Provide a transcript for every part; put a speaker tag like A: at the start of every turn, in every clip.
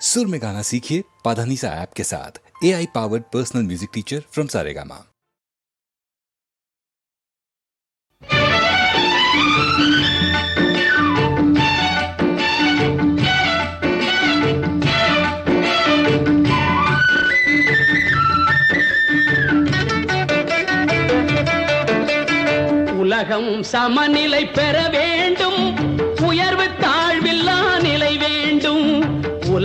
A: सुर में गाना सीखिए पाधानीसा ऐप के साथ A I powered personal music teacher from Saregama
B: உலகம் சமநிலை பெற வேண்டும் உயர்வு தாழ்வில்லா நிலை வேண்டும்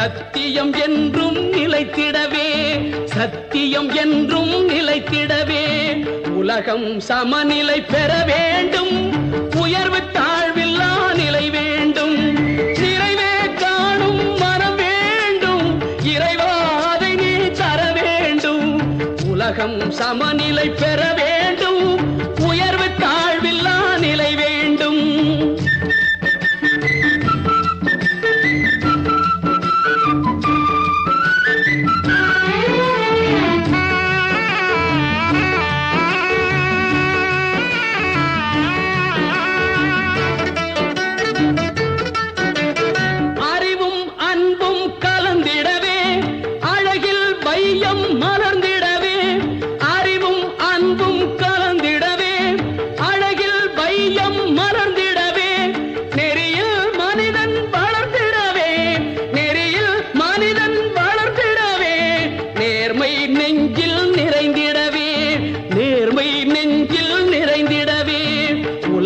B: சத்தியம் என்றும் நிலைத்திடவே சத்தியம் என்றும் நிலைத்திடவே உலகம் சமநிலை பெற வேண்டும் உயர்வு தாழ்வில்லா நிலை வேண்டும் நிறைவே காணும் மனம் வேண்டும் இறைவாதை நீ தர வேண்டும் உலகம் சமநிலை பெற வேண்டும்